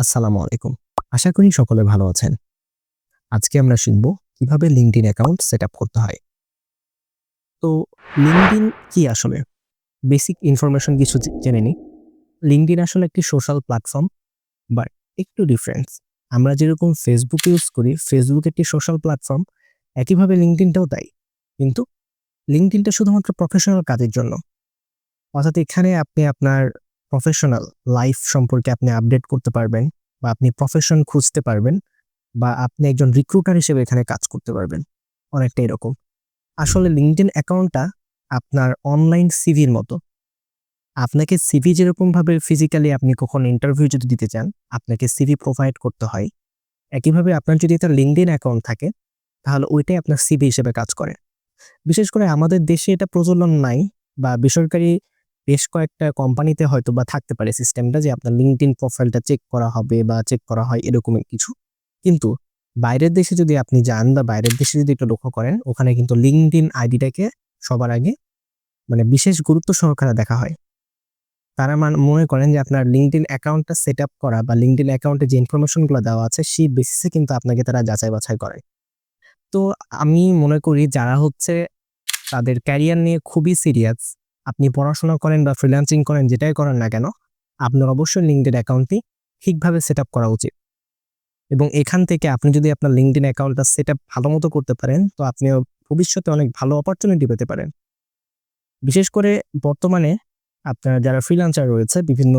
আসসালামু আলাইকুম। আশা করি সকলে ভালো আছেন। আজকে আমরা শিখব কীভাবে লিঙ্কডিন অ্যাকাউন্ট সেট করতে হয়। তো লিঙ্কডিন কি আসলে? বেসিক ইনফরমেশন কিছু জেনে নিই। লিঙ্কডিন আসলে একটি সোশ্যাল প্ল্যাটফর্ম বাট একটু ডিফারেন্স আমরা যেরকম ফেসবুক ইউজ করি ফেসবুক একটি সোশ্যাল প্ল্যাটফর্ম একইভাবে লিঙ্কডিনটাও তাই। কিন্তু লিঙ্কডিনটা শুধুমাত্র প্রফেশনাল কাজের জন্য। অর্থাৎ এখানে আপনি আপনার প্রফেশনাল লাইফ সম্পর্কে আপনি আপডেট করতে পারবেন বা আপনি প্রফেশন খুঁজতে পারবেন বা আপনি একজন রিক্রুটার হিসেবে এখানে কাজ করতে পারবেন। অনেকটা এরকম। আসলে লিঙ্কডিন অ্যাকাউন্টটা আপনার অনলাইন সিভির মতো। আপনাকে সিভি যেরকমভাবে ফিজিক্যালি আপনি কখন ইন্টারভিউ যদি দিতে চান, আপনাকে সিভি প্রোভাইড করতে হয়। একইভাবে আপনার যদি একটা লিঙ্কডিন অ্যাকাউন্ট থাকে, তাহলে ওইটাই আপনার সিভি হিসেবে কাজ করে। বিশেষ করে আমাদের দেশে এটা প্রচলন নাই বা বেসরকারি বেশ কয়েকটা কোম্পানিতে হয়তো বা থাকতে পারে সিস্টেমটা যে আপনার লিঙ্কডিন প্রোফাইলটা চেক করা হবে বা চেক করা হয় এরকম কিছু। কিন্তু বাইরের দেশে যদি আপনি যান বা বাইরের দেশে যদি একটু লক্ষ্য করেন, ওখানে কিন্তু লিঙ্কডিন আইডিটাকে সবার আগে মানে বিশেষ গুরুত্ব সহকারে দেখা হয়। তারা মান- মনে করেন যে আপনার লিঙ্কডিন অ্যাকাউন্টটা সেট আপ করা বা লিঙ্কডিন অ্যাকাউন্টে যে ইনফরমেশনগুলো দেওয়া আছে, সেই বেসিসে কিন্তু আপনাকে তারা যাচাই বাছাই করে। তো আমি মনে করি যারা হচ্ছে তাদের ক্যারিয়ার নিয়ে খুবই সিরিয়াস আপনি পড়াশোনা করেন বা ফ্রিল্যান্সিং করেন, যেটাই করেন না কেন, আপনার অবশ্যই লিঙ্কডিন অ্যাকাউন্টটি ঠিকভাবে সেট করা উচিত। এবং এখান থেকে আপনি যদি আপনার লিঙ্কডিন অ্যাকাউন্টটা সেট আপ ভালো মতো করতে পারেন, তো আপনি ভবিষ্যতে অনেক ভালো অপরচুনিটি পেতে পারেন। বিশেষ করে বর্তমানে আপনার যারা ফ্রিল্যান্সার রয়েছে, বিভিন্ন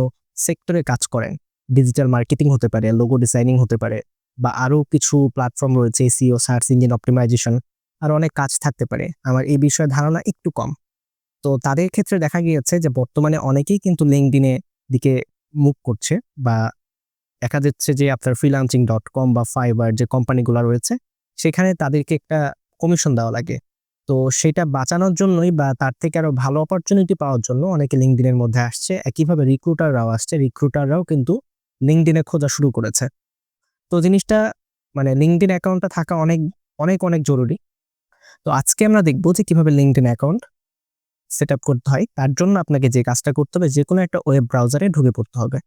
সেক্টরে কাজ করেন। ডিজিটাল মার্কেটিং হতে পারে লোগো ডিজাইনিং হতে পারে, বা আরও কিছু প্ল্যাটফর্ম রয়েছে এসিও সার্চ ইঞ্জিন অপটিমাইজেশন আর অনেক কাজ থাকতে পারে। আমার এই বিষয়ে ধারণা একটু কম। তো তাদের ক্ষেত্রে দেখা গিয়েছে যে বর্তমানে অনেকেই কিন্তু লিঙ্কডিনে দিকে মুভ করছে বা দেখা যাচ্ছে যে আপনার ফ্রিলান্সিং ডট কম বা ফাইবার যে কোম্পানিগুলো রয়েছে, সেখানে তাদেরকে একটা কমিশন দেওয়া লাগে। তো সেটা বাঁচানোর জন্যই বা তার থেকে আরও ভালো অপরচুনিটি পাওয়ার জন্য অনেকে লিঙ্কডিনের মধ্যে আসছে। একইভাবে রিক্রুটাররাও আসছে। রিক্রুটাররাও কিন্তু লিঙ্কডিনে খোঁজা শুরু করেছে। তো জিনিসটা মানে লিঙ্কডিন অ্যাকাউন্টটা থাকা অনেক অনেক অনেক জরুরি। তো আজকে আমরা দেখব যে কীভাবে লিঙ্কডিন অ্যাকাউন্ট সেট করতে হয়, তার জন্য আপনাকে যে কাজটা করতে হবে, যে কোনো একটা ওয়েব ব্রাউজারে ঢুকে পড়তে হবে।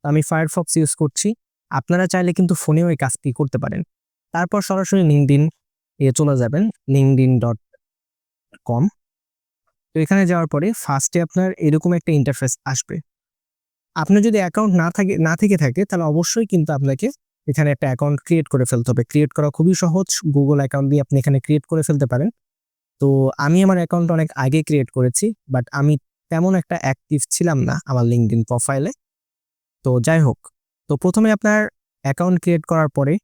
তো আমি ফায়ারফক্স ইউজ করছি। আপনারা চাইলে কিন্তু ফোনেও এই কাজটি করতে পারেন। তারপর সরাসরি লিঙ্কডিন এ চলে যাবেন লিঙ্কডিন ডট কম তো এখানে যাওয়ার পরে ফার্স্টে আপনার এরকম একটা ইন্টারফেস আসবে। আপনার যদি অ্যাকাউন্ট না থাকে, না থেকে থাকে, তাহলে অবশ্যই কিন্তু আপনাকে এখানে একটা অ্যাকাউন্ট ক্রিয়েট করে ফেলতে হবে। ক্রিয়েট করা খুবই সহজ। গুগল অ্যাকাউন্ট দিয়ে আপনি এখানে ক্রিয়েট করে ফেলতে পারেন। তো আমি আমার অ্যাকাউন্ট অনেক আগে ক্রিয়েট করেছি বাট আমি তেমন একটা অ্যাক্টিভ ছিলাম না আমার লিঙ্কডিন প্রোফাইলে তো যাই হোক, তো প্রথমে আপনার অ্যাকাউন্ট ক্রিয়েট করার পরে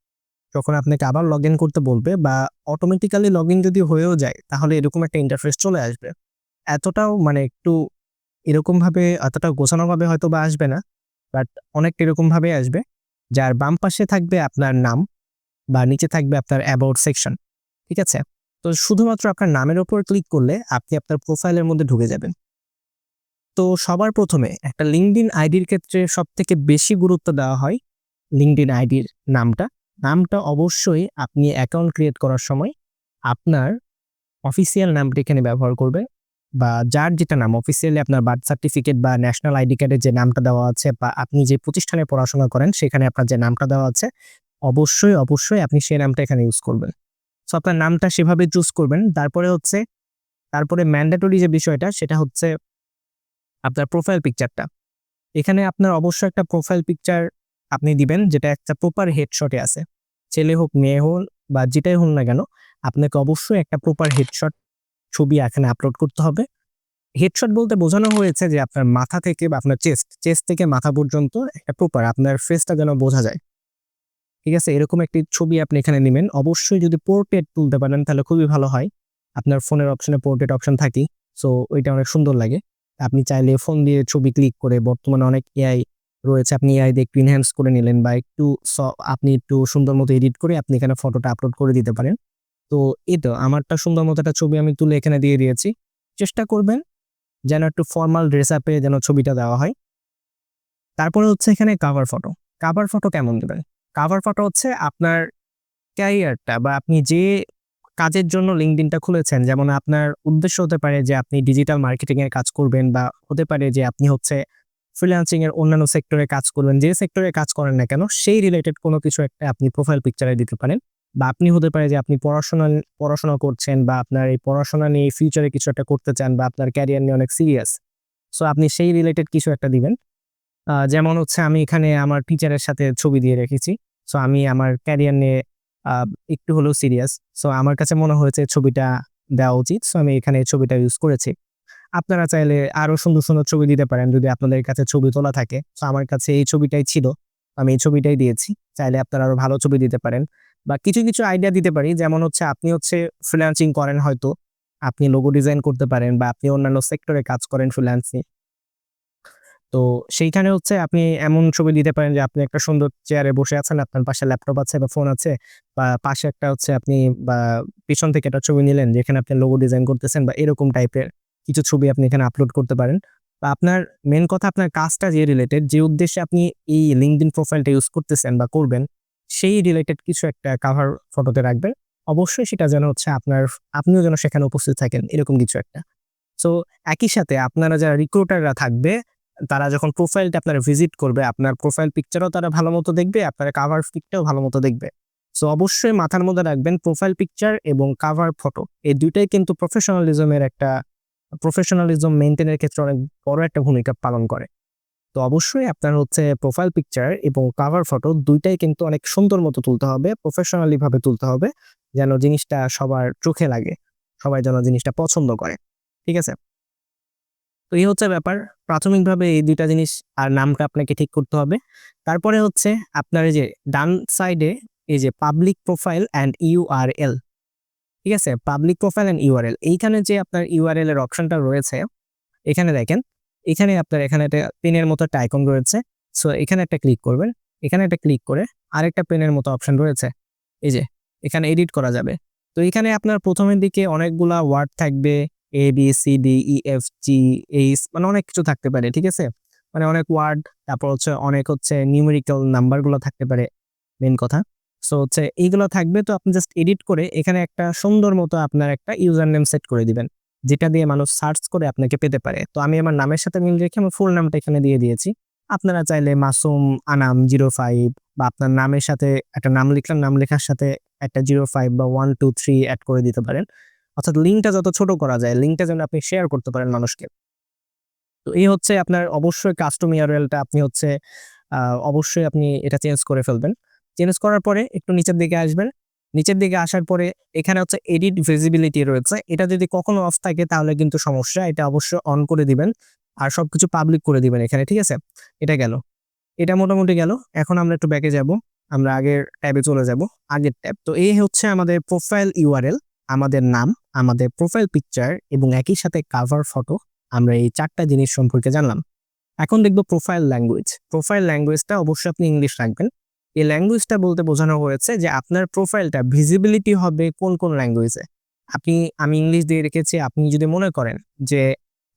যখন আপনাকে আবার লগ ইন করতে বলবে বা অটোমেটিক্যালি লগ ইন যদি হয়েও যায়, তাহলে এরকম একটা ইন্টারফেস চলে আসবে। এতটাও মানে একটু এরকমভাবে, এতটা গোছানোভাবে হয়তো বা আসবে না বাট অনেকটা এরকমভাবে আসবে, যার বাম পাশে থাকবে আপনার নাম বা নিচে থাকবে আপনার অ্যাবাউট সেকশন ঠিক আছে? তো শুধুমাত্র আপনার নামের ওপর ক্লিক করলে আপনি আপনার প্রোফাইলের মধ্যে ঢুকে যাবেন। তো সবার প্রথমে একটা লিঙ্কডিন আইডির ক্ষেত্রে সব থেকে বেশি গুরুত্ব দেওয়া হয় লিঙ্কডিন আইডির নামটা। নামটা অবশ্যই আপনি অ্যাকাউন্ট ক্রিয়েট করার সময় আপনার অফিসিয়াল নামটি এখানে ব্যবহার করবে বা যার যেটা নাম অফিসিয়ালি আপনার বার্থ সার্টিফিকেট বা ন্যাশনাল আইডি কার্ডের যে নামটা দেওয়া আছে বা আপনি যে প্রতিষ্ঠানে পড়াশোনা করেন, সেখানে আপনার যে নামটা দেওয়া আছে, অবশ্যই অবশ্যই আপনি সেই নামটা এখানে ইউজ করবেন। সো আপনার নামটা সেভাবে চুজ করবেন। তারপরে হচ্ছে, তারপরে ম্যান্ডেটরি যে বিষয়টা, সেটা হচ্ছে আপনার প্রোফাইল পিকচারটা এখানে আপনার অবশ্যই একটা প্রোফাইল পিকচার আপনি দিবেন, যেটা একটা প্রপার হেডশটে আছে। ছেলে হোক, মেয়ে হোক, বা যেটাই হোক না কেন, আপনাকে অবশ্যই একটা প্রপার হেডশট ছবি এখানে আপলোড করতে হবে। হেডশট বলতে বোঝানো হয়েছে যে আপনার মাথা থেকে বা আপনার চেস্ট চেস্ট থেকে মাথা পর্যন্ত একটা প্রপার আপনার ফেসটা যেন বোঝা যায়। ঠিক আছে? এরকম একটি ছবি আপনি এখানে নেবেন। অবশ্যই যদি পোর্ট্রেট তুলতে পারেন, তাহলে খুবই ভালো হয়। আপনার ফোনের অপশনে পোর্ট্রেট অপশন থাকি সো ওইটা অনেক সুন্দর লাগে। আপনি চাইলে ফোন দিয়ে ছবি ক্লিক করে বর্তমানে অনেক এআই রয়েছে। আপনি এআই দিয়ে একটু ইনহ্যান্স করে নিলেন বা একটু আপনি একটু সুন্দর মতো এডিট করে আপনি এখানে ফটোটা আপলোড করে দিতে পারেন। তো, এই তো আমারটা সুন্দর মতো একটা ছবি আমি তুলে এখানে দিয়ে দিয়েছি। চেষ্টা করবেন যেন একটু ফর্মাল ড্রেস আপে যেন ছবিটা দেওয়া হয়। তারপরে হচ্ছে এখানে কাভার ফটো কাভার ফটো কেমন দেবেন? কাভার ফটো হচ্ছে আপনার ক্যারিয়ারটা বা আপনি যে কাজের জন্য লিঙ্কডিনটা খুলেছেন, যেমন আপনার উদ্দেশ্য হতে পারে যে আপনি ডিজিটাল মার্কেটিং এর কাজ করবেন বা হতে পারে যে আপনি হচ্ছে ফ্রিল্যান্সিং এর অন্যান্য সেক্টরে কাজ করবেন, যে সেক্টরে কাজ করেন না কেন, সেই রিলেটেড কোনো কিছু একটা আপনি প্রোফাইল পিকচারে দিতে পারেন। বা আপনি হতে পারে যে আপনি পড়াশোনা পড়াশোনা করছেন বা আপনার এই পড়াশোনা নিয়ে ফিউচারে কিছু একটা করতে চান বা আপনার ক্যারিয়ার নিয়ে অনেক সিরিয়াস সো আপনি সেই রিলেটেড কিছু একটা দিবেন। যেমন হচ্ছে আমি এখানে আমার টিচারের সাথে ছবি দিয়ে রেখেছি। সো আমি আমার ক্যারিয়ার নিয়ে একটু হলেও সিরিয়াস সো আমার কাছে মনে হয়েছে ছবিটা দেওয়া উচিত। সো আমি এখানে ছবিটা ইউজ করেছি। আপনারা চাইলে আরও সুন্দর সুন্দর ছবি দিতে পারেন যদি আপনাদের কাছে ছবি তোলা থাকে। তো আমার কাছে এই ছবিটাই ছিল। আমি এই ছবিটাই দিয়েছি। চাইলে আপনারা আরও ভালো ছবি দিতে পারেন। বা কিছু কিছু আইডিয়া দিতে পারি। যেমন হচ্ছে আপনি হচ্ছে ফ্রিল্যান্সিং করেন হয়তো। আপনি লোগো ডিজাইন করতে পারেন বা আপনি অন্যান্য সেক্টরে কাজ করেন ফ্রিল্যান্সিং তো সেইখানে হচ্ছে আপনি এমন ছবি দিতে পারেন যে, আপনি একটা সুন্দর চেয়ারে বসে আছেন, আপনার পাশে ল্যাপটপ আছে বা ফোন আছে বা পাশে একটা হচ্ছে আপনি বা পিছন থেকে একটা ছবি নিলেন যেখানে আপনি লোগো ডিজাইন করতেছেন বা এরকম টাইপের কিছু ছবি আপনি এখানে আপলোড করতে পারেন। বা আপনার মেন কথা আপনার কাজটা যে রিলেটেড যে উদ্দেশ্যে আপনি এই লিঙ্কডিন প্রোফাইলটা ইউজ করতেছেন বা করবেন, সেই রিলেটেড কিছু একটা কাভার ফটোতে রাখবেন। অবশ্যই সেটা যেন হচ্ছে আপনার, আপনিও যেন সেখানে উপস্থিত থাকেন, এরকম কিছু একটা। সো একই সাথে আপনারা যারা রিক্রুটাররা থাকবে তারা যখন প্রোফাইলটা আপনার ভিজিট করবে, আপনার প্রোফাইল পিকচারও তারা ভালো মতো দেখবে, আপনার কাভার পিকটাও ভালো মতো দেখবে। সো অবশ্যই মাথার মধ্যে রাখবেন প্রোফাইল পিকচার এবং কাভার ফটো এই দুইটাই কিন্তু প্রফেশনালিজমের একটা প্রফেশনালিজম মেনটেনের ক্ষেত্রে অনেক বড় একটা ভূমিকা পালন করে। তো, অবশ্যই আপনার হচ্ছে প্রোফাইল পিকচার এবং কাভার ফটো দুইটাই কিন্তু অনেক সুন্দর মতো তুলতে হবে প্রফেশনালি ভাবে তুলতে হবে, যেন জিনিসটা সবার চোখে লাগে, সবাই যেন জিনিসটা পছন্দ করে। ঠিক আছে? তো এই হচ্ছে ব্যাপার। প্রাথমিকভাবে এই দুইটা জিনিস আর নামটা আপনাকে ঠিক করতে হবে। তারপরে হচ্ছে আপনার যে ডান সাইডে এই যে পাবলিক প্রোফাইল অ্যান্ড ইউআরএল ঠিক আছে? পাবলিক প্রোফাইল অ্যান্ড ইউআরএল এইখানে যে আপনার ইউআরএল এর অপশনটা রয়েছে, এখানে দেখেন, এখানে আপনার এখানে একটা পেনের মতো একটা আইকন রয়েছে। সো এখানে একটা ক্লিক করবেন, এখানে একটা ক্লিক করে আরেকটা পেনের মতো অপশন রয়েছে। এই যে, এখানে এডিট করা যাবে। তো এখানে আপনার প্রথমের দিকে অনেকগুলা ওয়ার্ড থাকবে A B C D E F G H মানে অনেক কিছু থাকতে পারে, ঠিক আছে? মানে অনেক ওয়ার্ড, তারপর হচ্ছে অনেক হচ্ছে নিউমেরিক্যাল নাম্বারগুলো থাকতে পারে মেন কথা। সো হচ্ছে এইগুলো থাকবে তো আপনি জাস্ট এডিট করে এখানে একটা সুন্দর মতো আপনার একটা ইউজার নেম সেট করে দিবেন, যেটা দিয়ে মানুষ সার্চ করে আপনাকে পেতে পারে। তো আমি আমার নামের সাথে মিল রেখে আমার ফুল নামটা এখানে দিয়ে দিয়েছি। আপনারা চাইলে মাসুম, আনাম জিরো ফাইভ বা আপনার নামের সাথে একটা নাম লিখলাম নাম লেখার সাথে একটা জিরো ফাইভ বা ওয়ান টু থ্রি অ্যাড করে দিতে পারেন। অর্থাৎ লিঙ্কটা যত ছোট করা যায় লিঙ্কটা যেন আপনি শেয়ার করতে পারেন মানুষকে। তো এই হচ্ছে আপনার অবশ্যই কাস্টম ইয়ারএলটা আপনি হচ্ছে অবশ্যই আপনি এটা চেঞ্জ করে ফেলবেন। চেঞ্জ করার পরে একটু নিচের দিকে আসবেন। নিচের দিকে আসার পরে এখানে হচ্ছে এডিট ভিজিবিলিটি রয়েছে। এটা যদি কখনো অফ থাকে তাহলে কিন্তু সমস্যা, এটা অবশ্যই অন করে দিবেন। আর সবকিছু পাবলিক করে দিবেন এখানে, ঠিক আছে? এটা গেল। এটা মোটামুটি গেল। এখন আমরা একটু ব্যাকে যাব। আমরা আগের ট্যাবে চলে যাব, আগের ট্যাব। তো এই হচ্ছে আমাদের প্রোফাইল ইউআরএল আমাদের নাম, আমাদের প্রোফাইল পিকচার এবং একই সাথে কাভার ফটো আমরা এই চারটা জিনিস সম্পর্কে জানলাম। এখন দেখব প্রোফাইল ল্যাঙ্গুয়েজ প্রোফাইল ল্যাঙ্গুয়েজটা অবশ্যই আপনি ইংলিশ রাখবেন। এই ল্যাঙ্গুয়েজটা বলতে বোঝানো হয়েছে যে আপনার প্রোফাইলটা ভিজিবিলিটি হবে কোন কোন ল্যাঙ্গুয়েজে আপনি, আমি ইংলিশ দিয়ে রেখেছি, আপনি যদি মনে করেন যে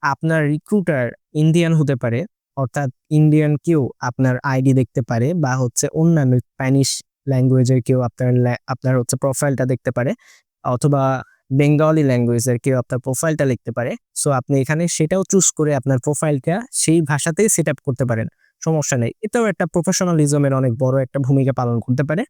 আপনার রিক্রুটার ইন্ডিয়ান হতে পারে, অর্থাৎ ইন্ডিয়ান কেউ আপনার আইডি দেখতে পারে বা হচ্ছে অন্যান্য স্প্যানিশ ল্যাঙ্গুয়েজের কেউ আপনার আপনার হচ্ছে প্রোফাইলটা দেখতে পারে অথবা বেঙ্গলি ল্যাঙ্গুয়েজের কেউ আপনার প্রোফাইলটা লিখতে পারে। সো আপনি এখানে সেটাও চুজ করে আপনার প্রোফাইলটা সেই ভাষাতেই সেট আপ করতে পারেন। সমস্যা নেই। এটাও একটা প্রফেশনালিজমের অনেক বড় একটা ভূমিকা পালন করতে পারে।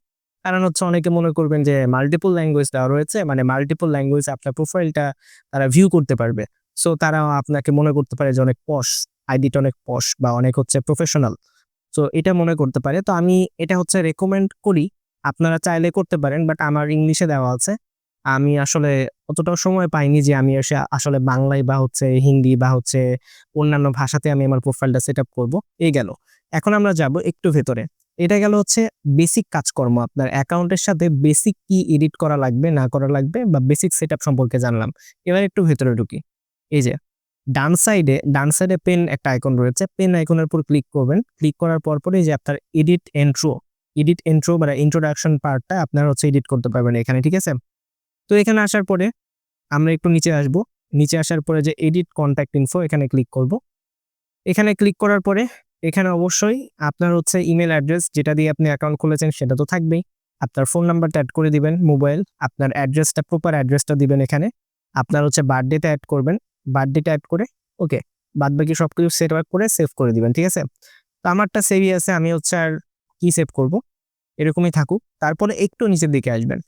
কারণ হচ্ছে অনেকে মনে করবেন যে মাল্টিপল ল্যাঙ্গুয়েজ দেওয়া রয়েছে মানে মাল্টিপল ল্যাঙ্গুয়েজ আপনার প্রোফাইলটা তারা ভিউ করতে পারবে। সো তারা আপনাকে মনে করতে পারে যে অনেক পশ আইডিটা অনেক পশ বা অনেক হচ্ছে প্রফেশনাল সো এটা মনে করতে পারে। তো আমি এটা হচ্ছে রেকমেন্ড করি। আপনারা চাইলে করতে পারেন বাট আমার ইংলিশে দেওয়া আছে। আমি আসলে অতটাও সময় পাইনি যে আমি এসে আসলে বাংলায় বা হচ্ছে হিন্দি বা হচ্ছে অন্যান্য ভাষাতে আমি আমার প্রোফাইলটা সেট আপ করব। এই গেল। এখন আমরা যাব একটু ভেতরে। এটা গেল হচ্ছে বেসিক কাজকর্ম আপনার অ্যাকাউন্টের সাথে বেসিক কি এডিট করা লাগবে, না করা লাগবে বা বেসিক সেট সম্পর্কে জানলাম। এবার একটু ভেতরে ঢুকি। এই যে, ডান সাইডে ডান সাইডে পেন একটা আইকন রয়েছে। পেন আইকনের উপর ক্লিক করবেন। ক্লিক করার পর পরে যে আপনার এডিট এন্ট্রো এডিট এন্ট্রো মানে ইন্ট্রোডাকশন পার্টটা আপনার হচ্ছে এডিট করতে পারবেন এখানে, ঠিক আছে? তো এখানে আসার পরে আমরা একটু নিচে আসব। নিচে আসার পরে যে এডিট কন্ট্যাক্ট ইনফো এখানে ক্লিক করব। এখানে ক্লিক করার পরে এখানে অবশ্যই আপনার হচ্ছে ইমেল অ্যাড্রেস যেটা দিয়ে আপনি অ্যাকাউন্ট খুলেছেন সেটা তো থাকবেই। আপনার ফোন নাম্বারটা অ্যাড করে দিবেন মোবাইল আপনার অ্যাড্রেসটা প্রপার অ্যাড্রেসটা দিবেন এখানে। আপনার হচ্ছে বার্থডেটা অ্যাড করবেন বার্থডেটা অ্যাড করে ওকে বাদ বাকি সব কিছু সেট ওয়ার্ক করে সেভ করে দিবেন, ঠিক আছে? তো আমারটা সেভই আছে, আমি হচ্ছে আর কি সেভ করব? এরকমই থাকুক। তারপরে একটু নিচের দিকে আসবেন।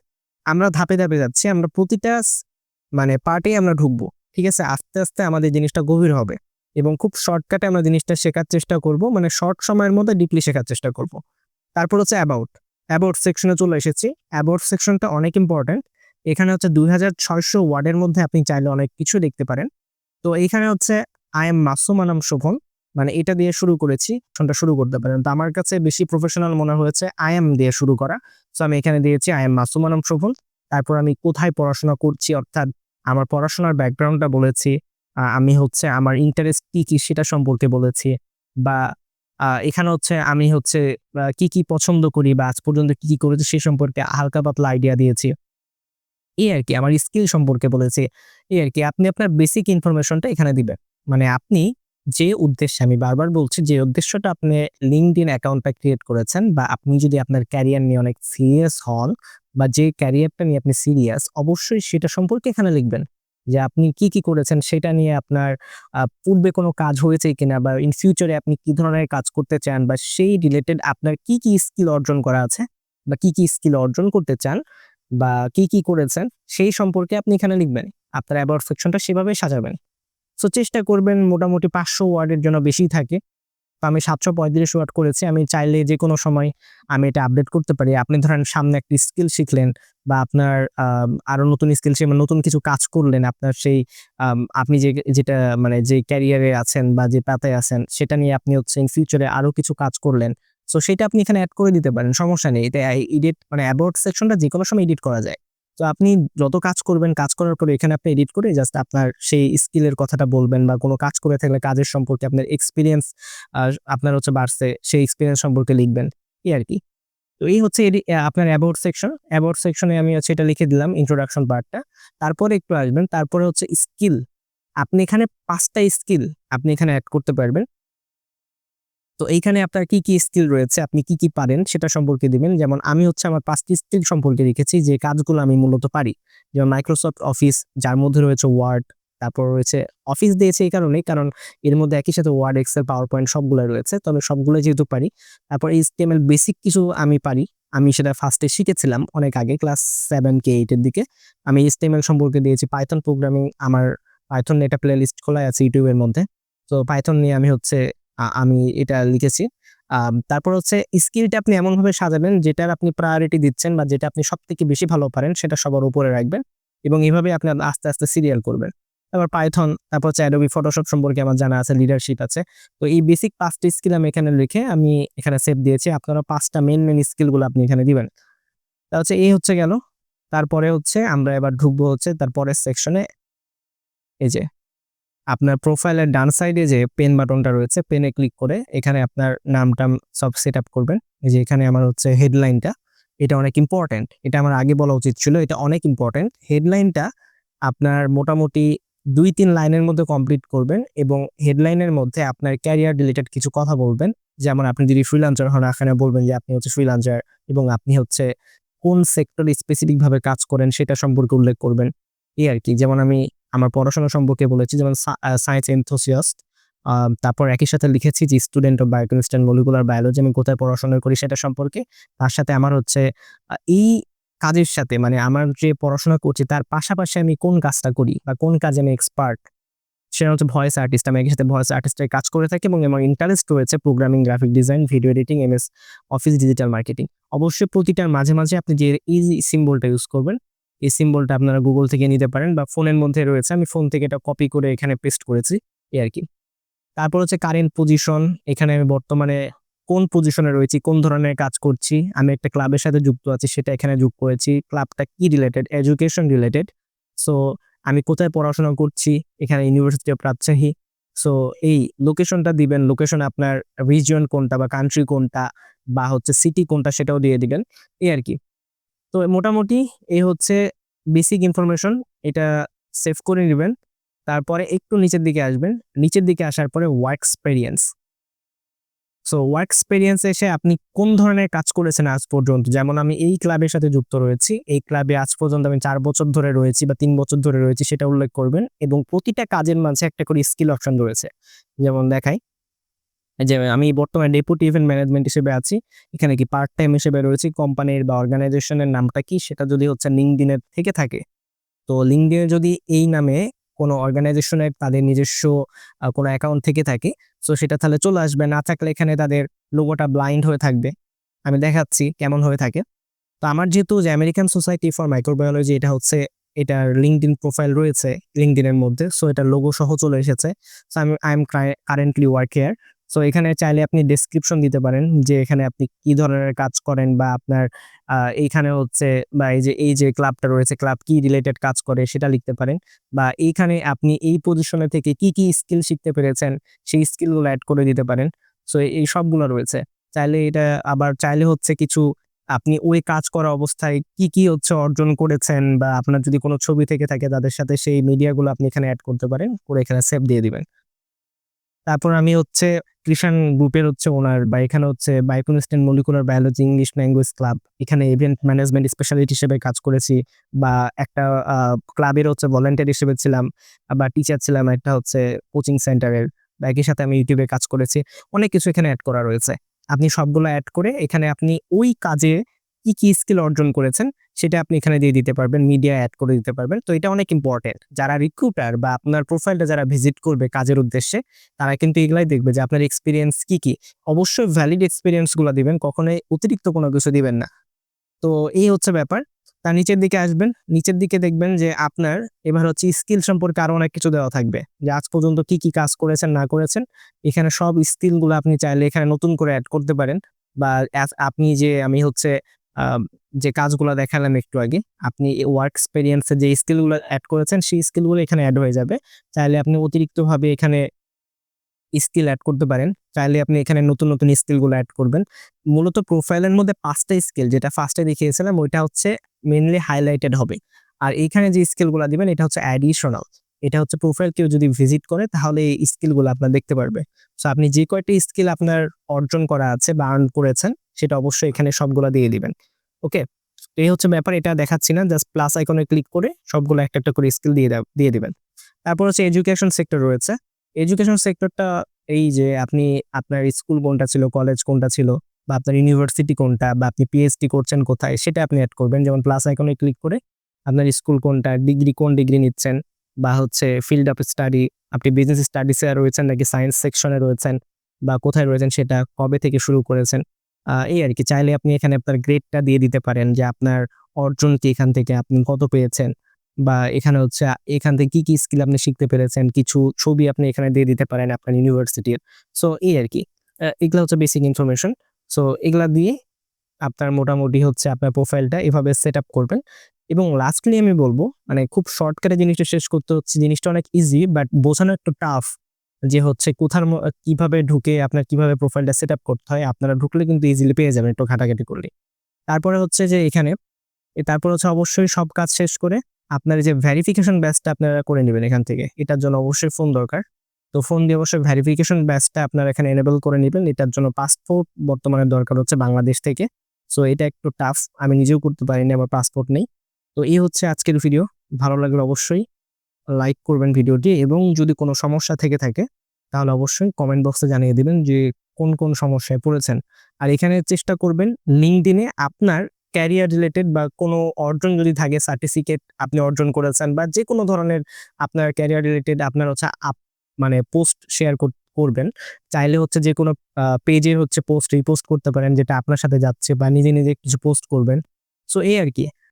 আমরা ধাপে ধাপে যাচ্ছি, আমরা প্রতিটা মানে পার্টেই আমরা ঢুকবো, ঠিক আছে? আস্তে আস্তে আমাদের জিনিসটা গভীর হবে এবং খুব শর্টকাটে আমরা জিনিসটা শেখার চেষ্টা করব মানে শর্ট সময়ের মধ্যে ডিপলি শেখার চেষ্টা করব। তারপর হচ্ছে অ্যাবাউট অ্যাবাউট সেকশনে চলে এসেছি। অ্যাবাউট সেকশনটা অনেক ইম্পর্ট্যান্ট এখানে হচ্ছে দুই হাজার ছয়শো ওয়ার্ডের মধ্যে আপনি চাইলে অনেক কিছু দেখতে পারেন। তো এইখানে হচ্ছে আই এম মাসুম আনাম শোভন মানে এটা দিয়ে শুরু করেছি, শোনটা শুরু করতে পারেন। তো আমার কাছে বেশি প্রফেশনাল মনে হয়েছে আই এম দিয়ে শুরু করা। তো আমি এখানে দিয়েছি আই এম মাসুম আনাম শোভন তারপর আমি কোথায় পড়াশোনা করছি, অর্থাৎ আমার পড়াশোনার ব্যাকগ্রাউন্ডটা বলেছি আমি হচ্ছে আমার ইন্টারেস্ট কি কি সেটা সম্পর্কে বলেছি, বা এখানে হচ্ছে আমি হচ্ছে কি কি পছন্দ করি, বা আজ পর্যন্ত কি কি করেছি সে সম্পর্কে হালকা পাতলা আইডিয়া দিয়েছি। এই আর কি, আমার স্কিল সম্পর্কে বলেছি। এই আর কি, আপনি আপনার বেসিক ইনফরমেশনটা এখানে দিবেন। মানে আপনি যে উদ্দেশ্যে আমি বারবার বলছি, যে উদ্দেশ্যটা আপনি লিঙ্কড ইন অ্যাকাউন্টটা ক্রিয়েট করেছেন বা আপনি যদি আপনার ক্যারিয়ার নিয়ে অনেক সিরিয়াস হন বা যে ক্যারিয়ারটা নিয়ে আপনি সিরিয়াস অবশ্যই সেটা সম্পর্কে এখানে লিখবেন যে আপনি কি কি করেছেন, সেটা নিয়ে আপনার পূর্বে কোনো কাজ হয়েছে কিনা বা ইন ফিউচারে আপনি কি ধরনের কাজ করতে চান বা সেই রিলেটেড আপনার কি কি স্কিল অর্জন করা আছে বা কি কি স্কিল অর্জন করতে চান বা কি কি করেছেন, সেই সম্পর্কে আপনি এখানে লিখবেন। আপনার অ্যাবাউট সেকশনটা সেভাবে সাজাবেন। সো চেষ্টা করবেন মোটামুটি পাঁচশো ওয়ার্ডের জন্য বেশি থাকে। তো আমি সাতশো পঁয়ত্রিশ ওয়ার্ড করেছি। আমি চাইলে যে কোনো সময় আমি এটা আপডেট করতে পারি। আপনি ধরেন সামনে একটি স্কিল শিখলেন বা আপনার আম, আরও নতুন স্কিল শিখলেন নতুন কিছু কাজ করলেন আপনার সেই আপনি যে যেটা মানে যে ক্যারিয়ারে আছেন বা যে পাতায় আছেন সেটা নিয়ে আপনি হচ্ছে ফিউচারে আরও কিছু কাজ করলেন। সো সেটা আপনি এখানে অ্যাড করে দিতে পারেন। সমস্যা নেই। এটা এডিট মানে অ্যাবাউট সেকশনটা যে কোনো সময় এডিট করা যায়। তো আপনি যত কাজ করবেন, কাজ করার পরে এখানে আপনি এডিট করে জাস্ট আপনার সেই স্কিলের কথাটা বলবেন বা কোনো কাজ করে থাকলে কাজের সম্পর্কে আপনার এক্সপিরিয়েন্স আপনার হচ্ছে বাড়ছে, সেই এক্সপিরিয়েন্স সম্পর্কে লিখবেন, এই আর কি। তো এই হচ্ছে আপনার অ্যাবাউট সেকশন অ্যাবাউট সেকশনে আমি হচ্ছে এটা লিখে দিলাম ইন্ট্রোডাকশন পার্টটা তারপরে একটু আসবেন, তারপরে হচ্ছে স্কিল আপনি এখানে পাঁচটা স্কিল আপনি এখানে অ্যাড করতে পারবেন। তো এইখানে আপনার কি কি স্কিল রয়েছে? আপনি কি কি পারেন? সেটা সম্পর্কে দিবেন। যেমন আমি হচ্ছে আমার পাঁচটি স্কিল সম্পর্কে রেখেছি যে কাজগুলো আমি মূলত পারি। যেমন মাইক্রোসফট অফিস যার মধ্যে রয়েছে ওয়ার্ড তারপর রয়েছে অফিস দিয়েছে এই কারণেই, কারণ এর মধ্যে একই সাথে ওয়ার্ড এক্সেল পাওয়ার পয়েন্ট সবগুলো রয়েছে তবে সবগুলো যেহেতু পারি, তারপর এইচটিএমএল বেসিক কিছু আমি পারি। আমি সেটা ফার্স্টে শিখেছিলাম অনেক আগে ক্লাস সেভেন কে এইটের দিকে। আমি এইচটিএমএল সম্পর্কে দিয়েছি পাইথন প্রোগ্রামিং আমার পাইথন এটা প্লে লিস্ট খোলাই আছে ইউটিউবের মধ্যে। তো পাইথন নিয়ে আমি হচ্ছে আমি এটা লিখেছি। তারপর হচ্ছে স্কিলটা আপনি এমনভাবে সাজাবেন যেটার আপনি প্রায়োরিটি দিচ্ছেন বা যেটা আপনি সব থেকে বেশি ভালো পারেন সেটা সবার উপরে রাখবেন এবং এইভাবে আপনি আস্তে আস্তে সিরিয়াল করবেন। তারপর পাইথন তারপর হচ্ছে অ্যাডোবি ফটোশপ সম্পর্কে আমার জানা আছে লিডারশিপ আছে। তো এই বেসিক পাঁচটি স্কিল আমি এখানে লিখে আমি এখানে সেভ দিয়েছি। আপনারা পাঁচটা মেন মেন স্কিলগুলো আপনি এখানে দিবেন। তা হচ্ছে এই হচ্ছে গেল। তারপরে হচ্ছে আমরা এবার ঢুকবো হচ্ছে তারপরের সেকশনে এই যে আপনার প্রোফাইলের ডান সাইডে যে পেন বাটনটা রয়েছে, পেনে ক্লিক করে এখানে আপনার নামটাম সব সেট আপ করবেন। এই যে এখানে আমার হচ্ছে হেডলাইনটা, এটা অনেক ইম্পর্ট্যান্ট। এটা আমার আগে বলা উচিত ছিল, এটা অনেক ইম্পর্ট্যান্ট। হেডলাইনটা আপনার মোটামুটি দুই তিন লাইনের মধ্যে কমপ্লিট করবেন এবং হেডলাইনের মধ্যে আপনার ক্যারিয়ার রিলেটেড কিছু কথা বলবেন। যেমন আপনি যদি ফ্রিলান্সার হন, এখানে বলবেন যে আপনি হচ্ছে ফ্রিলান্সার এবং আপনি হচ্ছে কোন সেক্টরে স্পেসিফিকভাবে কাজ করেন সেটা সম্পর্কে উল্লেখ করবেন। এই আর কি, যেমন আমি আমার পড়াশোনা সম্পর্কে বলেছি, যেমন সায়েন্স এনথোসিয়াস্ট তারপর একই সাথে লিখেছি যে student of biochemist and molecular biology আমি কোথায় পড়াশোনা করি সেটা সম্পর্কে। তার সাথে আমার হচ্ছে এই কাজের সাথে মানে আমার যে পড়াশোনা করছি, তার পাশাপাশি আমি কোন কাজটা করি বা কোন কাজে আমি এক্সপার্ট সেটা হচ্ছে ভয়েস আর্টিস্ট আমি একই সাথে ভয়েস আর্টিস্টের কাজ করে থাকি এবং আমার ইন্টারেস্ট রয়েছে programming graphic design video editing MS office digital marketing অবশ্যই প্রতিটার মাঝে মাঝে আপনি যে, এই সিম্বলটা ইউজ করবেন এই সিম্বলটা আপনারা গুগল থেকে নিতে পারেন বা ফোনের মধ্যে রয়েছে। আমি ফোন থেকে এটা কপি করে এখানে পেস্ট করেছি, এই আর কি। তারপর হচ্ছে কারেন্ট পজিশন এখানে আমি বর্তমানে কোন পজিশনে রয়েছি, কোন ধরনের কাজ করছি, আমি একটা ক্লাবের সাথে যুক্ত আছি, সেটা এখানে যুক্ত করেছি। ক্লাবটা কি রিলেটেড এডুকেশন রিলেটেড সো আমি কোথায় পড়াশোনা করছি? এখানে ইউনিভার্সিটি অফ রাজশাহী সো এই লোকেশনটা দিবেন লোকেশন আপনার রিজিয়ন কোনটা বা কান্ট্রি কোনটা বা হচ্ছে সিটি কোনটা সেটাও দিয়ে দিবেন, এই আর কি। তো মোটামুটি এই হচ্ছে বেসিক ইনফরমেশন এটা সেভ করে নেবেন। তারপরে একটু নিচের দিকে আসবেন। নিচের দিকে আসার পরে work experience so work experience এসে আপনি কোন ধরনের কাজ করেছেন আজ পর্যন্ত? যেমন আমি এই ক্লাবের সাথে যুক্ত রয়েছি। এই ক্লাবে আজ পর্যন্ত আমি চার বছর ধরে রয়েছি বা তিন বছর ধরে রয়েছি, সেটা উল্লেখ করবেন। এবং প্রতিটা কাজের মাঝে একটা করে স্কিল অপশন রয়েছে। যেমন দেখাই যে আমি বর্তমানে ডেপুটি ইভেন্ট ম্যানেজমেন্ট হিসেবে আছি, এখানে কি পার্ট টাইম হিসেবে রয়েছি কোম্পানির বা অর্গানাইজেশনের নামটা কি সেটা যদি হচ্ছে লিঙ্কডিনের থেকে থাকে। তো লিঙ্কডিনে যদি এই নামে কোনো অর্গানাইজেশনের তাদের নিজস্ব কোনো অ্যাকাউন্ট থেকে থাকে সো সেটা তাহলে চলে আসবে। না থাকলে এখানে তাদের লোগোটা ব্লাইন্ড হয়ে থাকবে। আমি দেখাচ্ছি কেমন হয়ে থাকে। তো আমার যেহেতু যে আমেরিকান সোসাইটি ফর মাইক্রোবায়োলজি এটা হচ্ছে, এটার লিঙ্কডিন প্রোফাইল রয়েছে লিঙ্কডিনের মধ্যে সো এটা লোগো সহ চলে এসেছে। সো আমি I am currently work here so এখানে চাইলে আপনি ডেসক্রিপশন দিতে পারেন যে এখানে আপনি কি ধরনের কাজ করেন বা আপনার এইখানে হচ্ছে বা এই যে এই যে ক্লাবটা রয়েছে ক্লাব কি রিলেটেড কাজ করে সেটা লিখতে পারেন। বা এইখানে আপনি এই পজিশনে থেকে কি কি স্কিল শিখতে পেরেছেন সেই স্কিলগুলো অ্যাড করে দিতে পারেন। সো এই সবগুলো রয়েছে। চাইলে এটা আবার চাইলে হচ্ছে কিছু আপনি ওই কাজ করা অবস্থায় কি কি হচ্ছে অর্জন করেছেন বা আপনার যদি কোনো ছবি থেকে থাকে তাদের সাথে সেই মিডিয়াগুলো আপনি এখানে অ্যাড করতে পারেন, করে এখানে সেভ দিয়ে দিবেন। তারপর আমি হচ্ছে কৃষাণ গ্রুপের হচ্ছে ওনার বা এখানে হচ্ছে বায়োকনস্টেন্ট molecular biology English language club এখানে ইভেন্ট ম্যানেজমেন্ট স্পেশালিটি হিসেবে কাজ করেছি বা একটা ক্লাবের হচ্ছে ভলেন্টিয়ার হিসেবে ছিলাম, বা টিচার ছিলাম একটা হচ্ছে কোচিং সেন্টারের বা একই সাথে আমি ইউটিউবে কাজ করেছি। অনেক কিছু এখানে অ্যাড করা রয়েছে। আপনি সবগুলো অ্যাড করে এখানে আপনি ওই কাজে কি কি স্কিল অর্জন করেছেন সেটা আপনি এখানে দিয়ে দিতে পারবেন মিডিয়া অ্যাড করে দিতে পারবেন। তো এটা অনেক ইম্পর্টেন্ট যারা রিক্রুটার বা আপনার প্রোফাইলটা যারা ভিজিট করবে কাজের উদ্দেশ্যে, তারা কিন্তু এগুলাই দেখবে যে আপনার এক্সপিরিয়েন্স কি কি। অবশ্যই ভ্যালিড এক্সপিরিয়েন্সগুলো দিবেন, কখনোই অতিরিক্ত কোনো কিছু দিবেন না। তো এই হচ্ছে ব্যাপার। তার নিচের দিকে আসবেন। নিচের দিকে দেখবেন যে আপনার এবার হচ্ছে স্কিল সম্পর্কে আরও অনেক কিছু দেওয়া থাকবে। যে আজ পর্যন্ত কি কি কাজ করেছেন, না করেছেন, এখানে সব স্কিলগুলো আপনি চাইলে এখানে নতুন করে অ্যাড করতে পারেন। বা আপনি যে আমি হচ্ছে যে কাজগুলো দেখালাম একটু আগে, আপনি ওয়ার্ক এক্সপেরিয়েন্সে যে স্কিলগুলো অ্যাড করেছেন, সেই স্কিলগুলো এখানে অ্যাড হয়ে যাবে। চাইলে আপনি অতিরিক্তভাবে এখানে স্কিল অ্যাড করতে পারেন। চাইলে আপনি এখানে নতুন নতুন স্কিলগুলো অ্যাড করবেন। মূলত প্রোফাইলের মধ্যে পাঁচটা স্কিল যেটা ফার্স্টে দেখিয়েছিলাম, ওইটা হচ্ছে মেনলি হাইলাইটেড হবে। আর এইখানে যে স্কিলগুলো দিবেন, এটা হচ্ছে অ্যাডিশনাল এটা হচ্ছে প্রোফাইল কেউ যদি ভিজিট করে, তাহলে এই স্কিলগুলো আপনার দেখতে পারবে। সো আপনি যে কয়টা স্কিল আপনার অর্জন করা আছে বা আর্ন করেছেন, সেটা অবশ্যই এখানে সবগুলো দিয়ে দিবেন। ওকে এই হচ্ছে ব্যাপার, এটা দেখাচ্ছি না জাস্ট প্লাস আইকনে ক্লিক করে সবগুলো একটা একটা করে স্কিল দিয়ে দিয়ে দেবেন। তারপর হচ্ছে এডুকেশন সেক্টর রয়েছে। এডুকেশন সেক্টরটা এই যে আপনি, আপনার স্কুল কোনটা ছিল কলেজ কোনটা ছিল, বা আপনার ইউনিভার্সিটি কোনটা, বা আপনি পিএইচডি করছেন কোথায়, সেটা আপনি অ্যাড করবেন। যেমন প্লাস আইকনে ক্লিক করে আপনার স্কুল কোনটা ডিগ্রি কোন ডিগ্রি নিচ্ছেন, বা হচ্ছে ফিল্ড অফ স্টাডি আপনি বিজনেস স্টাডিসে রয়েছেন নাকি সায়েন্স সেকশনে রয়েছেন, বা কোথায় রয়েছেন সেটা কবে থেকে শুরু করেছেন এই আর কি চাইলে আপনি এখানে আপনার গ্রেডটা দিয়ে দিতে পারেন যে আপনার অর্জন কি এখান থেকে, আপনি কত পেয়েছেন? বা এখানে হচ্ছে, এখান থেকে কি কি স্কিল আপনি শিখতে পেরেছেন? কিছু ছবি আপনি এখানে দিয়ে দিতে পারেন আপনার ইউনিভার্সিটির সো এই আর কি এগুলা হচ্ছে বেসিক ইনফরমেশন সো এগুলা দিয়ে আপনার মোটামুটি হচ্ছে আপনার প্রোফাইলটা এভাবে সেট আপ করবেন। এবং লাস্টলি আমি বলব মানে খুব শর্টকাটে জিনিসটা শেষ করতে হচ্ছে। জিনিসটা অনেক ইজি বাট বোঝানো একটু টাফ যে হচ্ছে কোথার কীভাবে ঢুকে আপনার কীভাবে প্রোফাইলটা সেট করতে হয়, আপনারা ঢুকলে কিন্তু ইজিলি পেয়ে যাবেন একটু ঘাটাঘাটি করলে তারপরে হচ্ছে যে এখানে তারপর হচ্ছে অবশ্যই সব কাজ শেষ করে আপনার যে ভেরিফিকেশন ব্যাচটা আপনারা করে নেবেন এখান থেকে। এটার জন্য অবশ্যই ফোন দরকার। তো ফোন দিয়ে অবশ্যই ভেরিফিকেশন ব্যাচটা আপনারা এখানে এনেবল করে নেবেন। এটার জন্য পাসপোর্ট বর্তমানে দরকার হচ্ছে বাংলাদেশ থেকে। সো এটা একটু টাফ আমি নিজেও করতে পারিনি, আমার পাসপোর্ট নেই। তো এই হচ্ছে আজকের ভিডিও ভালো লাগলে অবশ্যই লাইক করবেন ভিডিওটি এবং যদি কোনো সমস্যা থেকে থাকে, তাহলে অবশ্যই কমেন্ট বক্সে জানিয়ে দিবেন যে কোন কোন সমস্যায় পড়েছেন। আর এখানে চেষ্টা করবেন লিঙ্কডিনে আপনার ক্যারিয়ার রিলেটেড বা কোনো অর্জন যদি থাকে সার্টিফিকেট আপনি অর্জন করেছেন বা যে কোনো ধরনের আপনার ক্যারিয়ার রিলেটেড আপনার হচ্ছে আপ মানে পোস্ট শেয়ার করবেন, চাইলে হচ্ছে যে কোনো পেজে হচ্ছে পোস্ট রিপোস্ট করতে পারেন, যেটা আপনার সাথে যাচ্ছে বা নিজে নিজে কিছু পোস্ট করবেন। সো এই আর কি।